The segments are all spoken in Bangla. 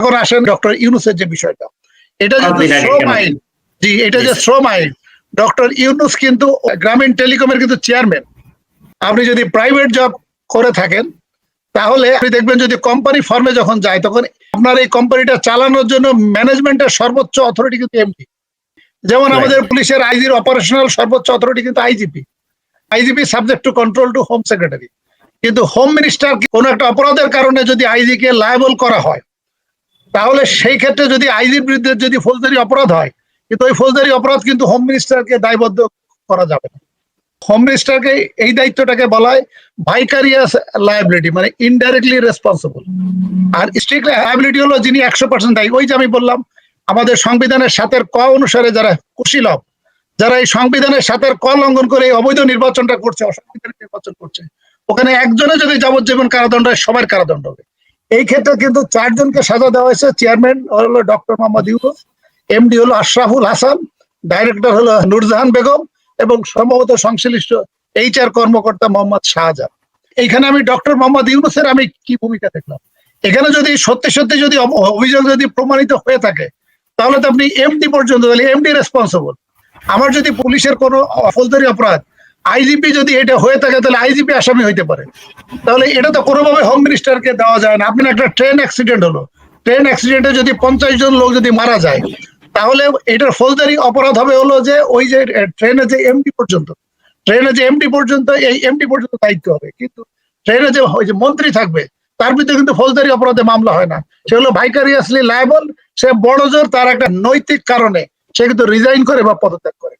এখন আসেন ডক্টর ইউনুসের যে বিষয়টা। এটা যে শ্রম আইন জি এটা যে শ্রম আইন ডক্টর ইউনুস কিন্তু গ্রামীণ টেলিকমের কিন্তু চেয়ারম্যান। আপনি যদি প্রাইভেট জব করে থাকেন তাহলে আপনি দেখবেন যদি কোম্পানি ফর্মে যখন যায় তখন আপনার এই কোম্পানিটা চালানোর জন্য ম্যানেজমেন্টের সর্বোচ্চ অথরিটি কিন্তু এমডি যেমন আমাদের পুলিশের আইজির অপারেশনাল সর্বোচ্চ অথরিটি কিন্তু IGP. IGP subject to control to home secretary কিন্তু হোম মিনিস্টার কোন একটা অপরাধের কারণে যদি আইজি কে লায়াবল করা হয় তাহলে সেই ক্ষেত্রে যদি আইজির বিরুদ্ধে যদি ফৌজদারি অপরাধ হয়, কিন্তু ওই ফৌজদারি অপরাধ কিন্তু হোম মিনিস্টারকে দায়বদ্ধ করা যাবে না। হোম মিনিস্টারকে এই দায়িত্বটাকে বলা হয় ভাইকারিয়াস লায়াবিলিটি মানে ইনডাইরেক্টলি রেসপন্সিবল আর স্ট্রিক্ট লায়াবিলিটি হলো যিনি একশো পার্সেন্ট দায়ী। ওই যে আমি বললাম, আমাদের সংবিধানের সাথের ক অনুসারে যারা কুশীলভ যারা এই সংবিধানের সাথের ক লঙ্ঘন করে এই অবৈধ নির্বাচনটা করছে, অসাংবিধানিক নির্বাচন করছে, ওখানে একজনে যদি যাবজ্জীবন কারাদণ্ড হয় সবার কারাদণ্ড হবে। এই ক্ষেত্রে কিন্তু চারজনকে সাজা দেওয়া হয়েছে। চেয়ারম্যান হলো ডক্টর মোহাম্মদ ইউনুস এমডি হলো আশরাফুল হাসান ডাইরেক্টর হলো নুরজাহান বেগম এবং সম্ভবত সংশ্লিষ্ট এইচআর কর্মকর্তা মোহাম্মদ শাহজাহান। এইখানে আমি ডক্টর মোহাম্মদ ইউনুসের আমি কি ভূমিকা দেখলাম? এখানে যদি সত্যি সত্যি যদি অভিযোগ যদি প্রমাণিত হয়ে থাকে, তাহলে তো আপনি এমডি পর্যন্ত এমডি রেসপন্সিবল আমার যদি পুলিশের কোনো ফৌজদারি অপরাধ আইজিপি যদি এটা হয়ে থাকে, তাহলে আইজিপি আসামি হইতে পারে। তাহলে এটা তো কোনোভাবে হোম মিনিস্টারকে দেওয়া যায় না। আপনার একটা ট্রেন অ্যাক্সিডেন্ট হলো। ট্রেন অ্যাক্সিডেন্টে যদি পঞ্চাশ জন লোক যদি মারা যায়, তাহলে এটার ফৌজদারি অপরাধ হবে হলো যে ওই যে ট্রেনে যে এমডি পর্যন্ত। ট্রেনে যে এমডি পর্যন্ত, এই এমডি পর্যন্ত দায়িত্ব হবে। কিন্তু ট্রেনে যে, ওই যে মন্ত্রী থাকবে, তার বিরুদ্ধে কিন্তু ফৌজদারি অপরাধে মামলা হয় না। সে হলো ভাইকারিয়াসলি লাইবল সে বড় জোর তার একটা নৈতিক কারণে সে কিন্তু রিজাইন করে বা পদত্যাগ করে।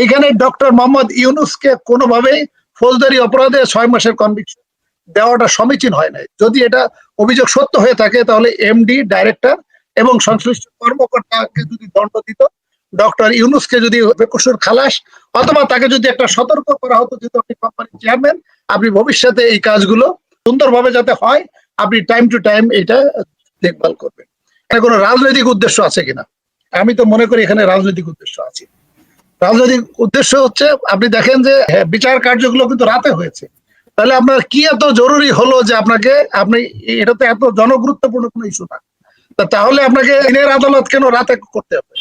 এইখানে ডক্টর মোহাম্মদ ইউনুসকে কোনোভাবেই ফৌজদারি অপরাধে ছয় মাসের কনভিকশন দেওয়াটা সমীচীন হয় নাই। যদি এটা অভিযোগ সত্য হয়ে থাকে, তাহলে এমডি ডাইরেক্টর এবং সংশ্লিষ্ট কর্মকর্তাকে যদি দণ্ড দিত, ডক্টর ইউনুসকে যদি বেকসুর খালাস অথবা তাকে যদি একটা সতর্ক করা হতো, যেহেতু আপনি কোম্পানির চেয়ারম্যান আপনি ভবিষ্যতে এই কাজগুলো সুন্দরভাবে যাতে হয়, আপনি টাইম টু টাইম এটা দেখভাল করবেন। এখানে কোনো রাজনৈতিক উদ্দেশ্য আছে কিনা? আমি তো মনে করি এখানে রাজনৈতিক উদ্দেশ্য আছে। রাজনৈতিক উদ্দেশ্য হচ্ছে আপনি দেখেন যে হ্যাঁ, বিচার কার্যগুলো কিন্তু রাতে হয়েছে। তাহলে আপনার কি এত জরুরি হলো যে আপনাকে আপনি এটাতে এত জনগুরুত্বপূর্ণ কোনো ইস্যু না। তাহলে আপনাকে দিনের আদালত কেন রাতে করতে হবে?